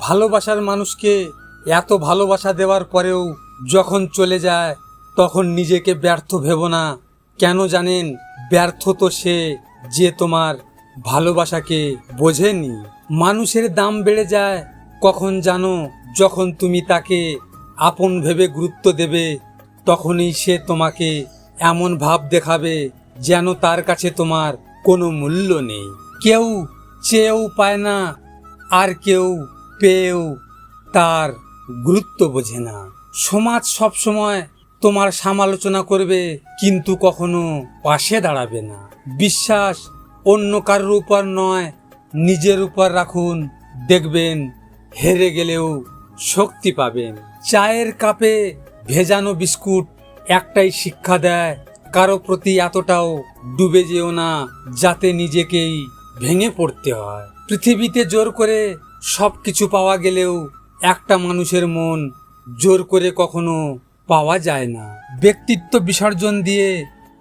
ভালোবাসার মানুষকে এত ভালোবাসা দেওয়ার পরেও যখন চলে যায়, তখন নিজেকে ব্যর্থ ভেবো না। কেন জানেন, ব্যর্থ তো সে যে তোমার ভালোবাসাকে বোঝেনি। মানুষের দাম বেড়ে যায়, কখন জানো, যখন তুমি তাকে আপন ভেবে গুরুত্ব দেবে, তখনই সে তোমাকে এমন ভাব দেখাবে যেন তার কাছে তোমার কোনো মূল্য নেই। কেউ চেয়েও পায় না, আর কেউ পেয়েও তার গুরুত্ব বোঝে না। সমাজ সবসময় তোমার সমালোচনা করবে, কিন্তু কখনো পাশে দাঁড়াবে না। বিশ্বাস অন্য কারোর উপর নয়, নিজের উপর রাখুন, দেখবেন হেরে গেলেও শক্তি পাবেন। চায়ের কাপে ভেজানো বিস্কুট একটাই শিক্ষা দেয়, কারও প্রতি এতটাও ডুবে যেও না, যাতে নিজেকেই ভেঙে পড়তে হয়। পৃথিবীতে জোর করে সব কিছু পাওয়া গেলেও একটা মানুষের মন জোর করে কখনো পাওয়া যায় না। ব্যক্তিত্ব বিসর্জন দিয়ে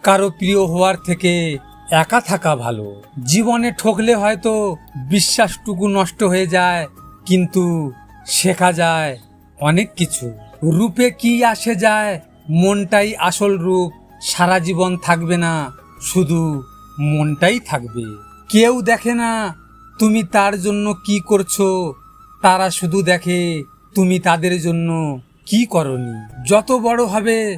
কারও প্রিয় হওয়ার থেকে একা থাকা ভালো। জীবনে ঠকলে হয়তো বিশ্বাসটুকু নষ্ট হয়ে যায়, কিন্তু শেখা যায় অনেক কিছু। রূপে কি আসে যায়, মনটাই আসল রূপ, সারা জীবন থাকবে না, শুধু মনটাই থাকবে। কেউ দেখে না তুমি তার জন্য কি করছ? তারা শুধু দেখে, তুমি তাদের জন্য কি করনি? যত বড় হবে,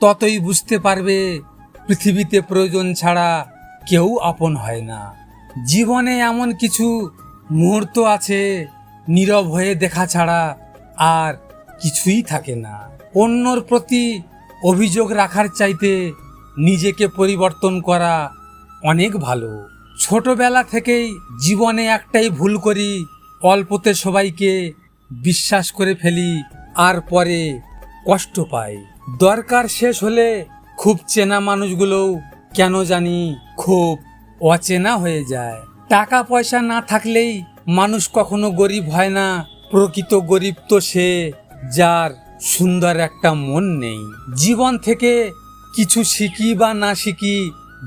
ততই বুঝতে পারবে, পৃথিবীতে প্রয়োজন ছাড়া কেউ আপন হয় না। জীবনে এমন কিছু মুহূর্ত আছে, নীরব হয়ে দেখা ছাড়া আর কিছুই থাকে না। অন্যর প্রতি অভিযোগ রাখার চাইতে নিজেকে পরিবর্তন করা অনেক ভালো। ছোটবেলা থেকেই জীবনে একটাই ভুল করি, অল্পতে সবাইকে বিশ্বাস করে ফেলি, আর পরে কষ্ট পাই। দরকার শেষ হলে খুব চেনা মানুষগুলোও কেন জানি খুব অচেনা হয়ে যায়। টাকা পয়সা না থাকলেই মানুষ কখনো গরিব হয় না, প্রকৃত গরিব তো সে যার সুন্দর একটা মন নেই। জীবন থেকে কিছু শিখি বা না শিখি,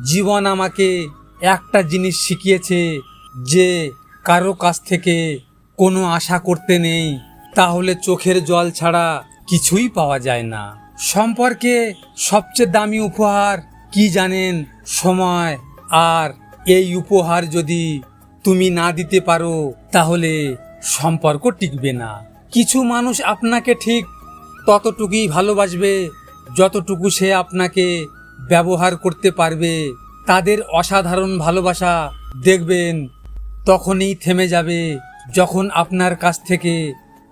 জীবন আমাকে একটা জিনিস শিখিয়েছে যে কারও কাছ থেকে কোনো আশা করতে নেই, তাহলে চোখের জল ছাড়া কিছুই পাওয়া যায় না। সম্পর্কে সবচেয়ে দামি উপহার কি জানেন? সময় আর এই উপহার যদি তুমি না দিতে পারো, তাহলে সম্পর্ক টিকবে না। কিছু মানুষ আপনাকে ঠিক ততটুকুই ভালোবাসবে, যতটুকু সে আপনাকে ব্যবহার করতে পারবে। তাদের অসাধারণ ভালোবাসা দেখবেন, তখনই থেমে যাবে যখন আপনার কাছ থেকে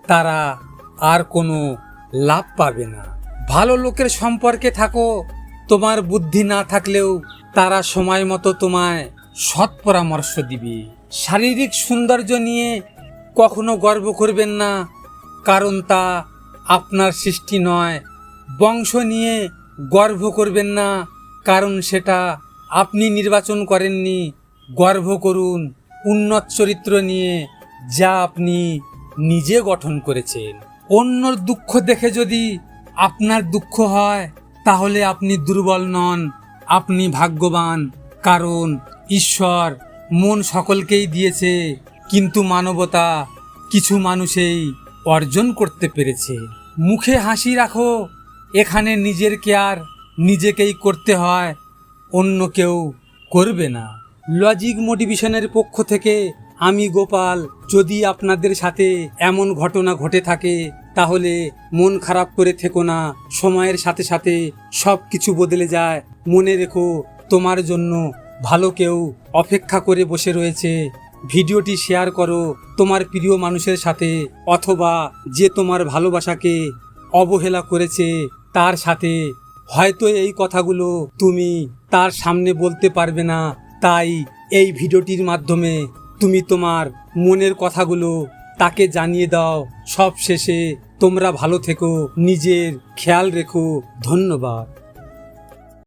তারা আর কোনো লাভ পাবে না। ভালো লোকের সম্পর্কে থাকো, তোমার বুদ্ধি না থাকলেও তারা সময় মতো তোমায় সৎ পরামর্শ দিবে। শারীরিক সৌন্দর্য নিয়ে কখনো গর্ব করবেন না, কারণ তা আপনার সৃষ্টি নয়। বংশ নিয়ে গর্ব করবেন না, কারণ সেটা আপনি নির্বাচন করেননি, গর্ব করুন, উন্নত চরিত্র নিয়ে যা আপনি নিজে গঠন করেছেন। অন্যর দুঃখ দেখে যদি আপনার দুঃখ হয়, তাহলে আপনি দুর্বল নন, আপনি ভাগ্যবান, কারণ ঈশ্বর মন সকলকেই দিয়েছে, কিন্তু মানবতা কিছু মানুষেই অর্জন করতে পেরেছে। মুখে হাসি রাখো, এখানে নিজের কেয়ার নিজেকেই করতে হয় অন্য কেউ করবে না। লজিক মোটিভেশনের পক্ষ থেকে আমি গোপাল, যদি আপনাদের সাথে এমন ঘটনা ঘটে থাকে, তাহলে মন খারাপ করে থেকো না। সময়ের সাথে সাথে সব কিছু বদলে যায়। মনে রেখো, তোমার জন্য ভালো কেউ অপেক্ষা করে বসে রয়েছে। ভিডিওটি শেয়ার করো তোমার প্রিয় মানুষের সাথে, অথবা যে তোমার ভালোবাসাকে অবহেলা করেছে, তার সাথে হয়তো এই কথাগুলো তুমি তার সামনে বলতে পারবে না। তাই এই ভিডিওটির মাধ্যমে তুমি তোমার মনের কথাগুলো তাকে জানিয়ে দাও। সব শেষে তোমরা ভালো থেকো, নিজের খেয়াল রেখো। ধন্যবাদ।